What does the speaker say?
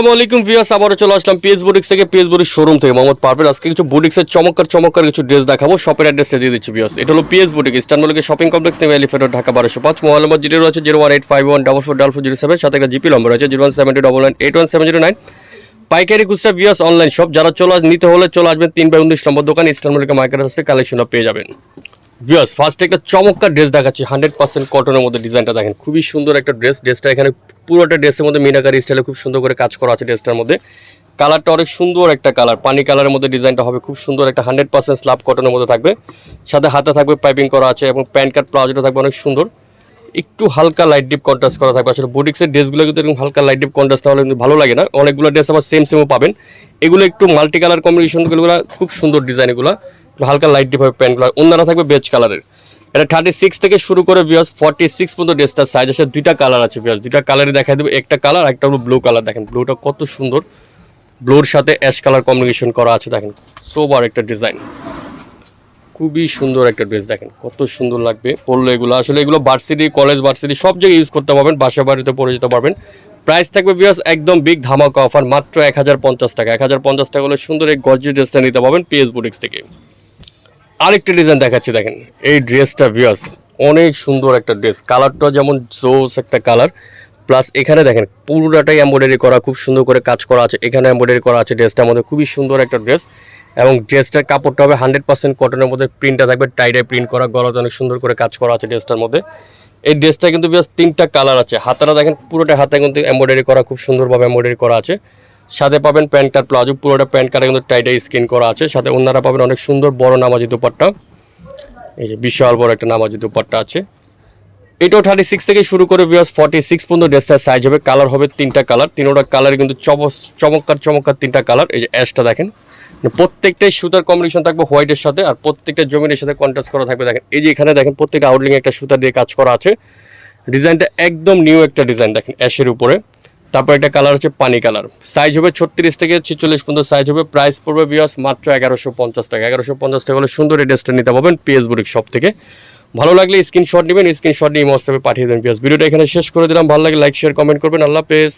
আসসালামু আলাইকুম ভিউয়ার্স, আবারও চলে আসলাম পিএস বুটিক্স থেকে। পিএস বুটিক্স শোরুম থেকে মোহাম্মদ পারভেজ। আজকে কিছু বুটিক্সের চমৎকার চমৎকার কিছু ড্রেস দেখাবো। শপের অ্যাড্রেসটা দিয়ে দিচ্ছি ভিউয়ার্স। এটা হলো পিএস বুটিক ইস্টানবুলকে শপিং কমপ্লেক্স নেমে এলিফেন্ট ঢাকা বারোশো পাঁচ। মোবাইল নম্বর জিরো রয়েছে zero one eight five one double four double four zero seven সাথে একটা জিপি নম্বর রয়েছে zero one seven two double nine eight one seven zero nine পাইকারি খুচরা ভিউয়ার্স অনলাইন শপ যারা চলে নিতে হলে চলে আসবেন তিন বাই উনিশ নম্বর দোকান ইস্টানবুলকে মার্কেট হাউসে কালেকশনটা পেয়ে যাবেন। ভিউয়ার্স ফার্স্ট একটা চমৎকার ড্রেস দেখাচ্ছি। হান্ড্রেড পার্সেন্ট কটনের মধ্যে ডিজাইনটা দেখেন। খুবই সুন্দর একটা ড্রেস ড্রেসটা এখানে পুরোটা ড্রেসের মধ্যে মিনাকারি স্টাইলে খুব সুন্দর করে কাজ করা আছে ড্রেসটার মধ্যে। কালারটা অনেক সুন্দর একটা কালার, পানি কালারের মধ্যে ডিজাইনটা হবে, খুব সুন্দর একটা হান্ড্রেড পার্সেন্ট স্লাব কটনের মধ্যে থাকবে। সাথে হাতে থাকবে পাইপিং করা আছে এবং প্যান্ট কাট প্লাজোটা থাকবে অনেক সুন্দর। একটু হালকা লাইট ডিপ কন্ট্রাস্ট করা থাকবে। আসলে বুটিক্সের ড্রেসগুলো কিন্তু এরকম হালকা লাইট ডিপ কন্ট্রাস্ট হলে কিন্তু ভালো লাগে না। অনেকগুলো ড্রেস আবার সেম সেমও পাবেন। এগুলো একটু মাল্টি কালার কম্বিনেশনগুলো খুব সুন্দর ডিজাইন এগুলো। হালকা লাইট ডিপ হবে প্যান্টগুলো অন্যরা থাকবে বেজ কালারের এটা থার্টি সিক্স থেকে শুরু করে বিয়াস ফর্টি সিক্স পর্যন্ত ড্রেসটার সাইজ আছে, দুইটা কালার আছে বিয়াস দুইটা কালারই দেখা দেবে। একটা কালার একটা ব্লু কালার দেখেন ব্লুটা কত সুন্দর। ব্লুর সাথে অ্যাশ কালার কম্বিনেশন করা আছে, দেখেন। সোবার একটা ডিজাইন খুবই সুন্দর একটা ড্রেস দেখেন। কত সুন্দর লাগবে। পড়ল এগুলো, আসলে এগুলো ভার্সিটি কলেজ ভার্সিটি সব জায়গায় ইউজ করতে পারবেন, বাসা বাড়িতে পরে যেতে পারবেন। প্রাইস থাকবে বিয়াস একদম বিগ ধামাকা অফার মাত্র এক হাজার পঞ্চাশ টাকা। এক হাজার পঞ্চাশ টাকা হলে সুন্দর এই গর্জি ড্রেসটা নিতে পারবেন পিএস বুটিক্স থেকে। আরেকটা ডিজাইন দেখাচ্ছি, দেখেন। এই ড্রেসটা ভিউয়ার্স অনেক সুন্দর একটা ড্রেস কালারটা যেমন জোস একটা কালার প্লাস এখানে দেখেন, পুরোটাই এমব্রয়ডারি করা, খুব সুন্দর করে কাজ করা আছে। এখানে এমব্রয়ডারি করা আছে ড্রেসটার মধ্যে, খুবই সুন্দর একটা ড্রেস এবং ড্রেসটার কাপড়টা হবে হান্ড্রেড পার্সেন্ট কটনের মধ্যে প্রিন্টটা থাকবে টাইডে প্রিন্ট করা, গলাতে অনেক সুন্দর করে কাজ করা আছে ড্রেসটার মধ্যে। এই ড্রেসটা কিন্তু বেশ তিনটা কালার আছে। হাতারা দেখেন, পুরোটা হাতে কিন্তু এমব্রয়ডারি করা, খুব সুন্দরভাবে এমব্রয়ডারি করা আছে। সাথে পাবেন প্যান্ট কাট প্লাজো, পুরোটা প্যান্ট কাটে কিন্তু টাইটে স্কিন করা আছে। সাথে অন্যরা পাবেন অনেক সুন্দর বড় নামাজি দুপাট্টা। এই যে বিশাল বড় একটা নামাজি দুপাট্টা আছে। এটাও থার্টি সিক্স থেকে শুরু করে বিয়াস ফর্টি সিক্স পর্যন্ত ড্রেসটার সাইজ হবে। কালার হবে তিনটা কালার তিনোটা কালার কিন্তু চমৎকার চমৎকার তিনটা কালার এই যে অ্যাশটা দেখেন। মানে প্রত্যেকটাই সুতার কম্বিনেশন থাকবে হোয়াইটের সাথে আর প্রত্যেকটা জমিনের সাথে কন্ট্রাস্ট করা থাকবে। দেখেন, এই যে এখানে দেখেন প্রত্যেকটা আউটলিং একটা সুতা দিয়ে কাজ করা আছে। ডিজাইনটা একদম নিউ একটা ডিজাইন দেখেন অ্যাশের উপরে। তারপর একটা কালার হচ্ছে পানি কালার সাইজ হবে ছত্রিশ থেকে ছেচল্লিশ পর্যন্ত সাইজ হবে। প্রাইস পড়বে বিয়াস মাত্র এগারোশো পঞ্চাশ টাকা। এগারোশো পঞ্চাশ টাকা হলে সুন্দর এই নিতে পারবেন পিএস বুরিক শপ থেকে। ভালো লাগলে স্ক্রিনশট নেবেন স্ক্রিনশট নিয়ে মস্তাবে পাঠিয়ে দেবেন পিএস ভিডিওটা এখানে শেষ করে দিলাম। ভালো লাগে লাইক শেয়ার কমেন্ট করবেন। আল্লাহ পেস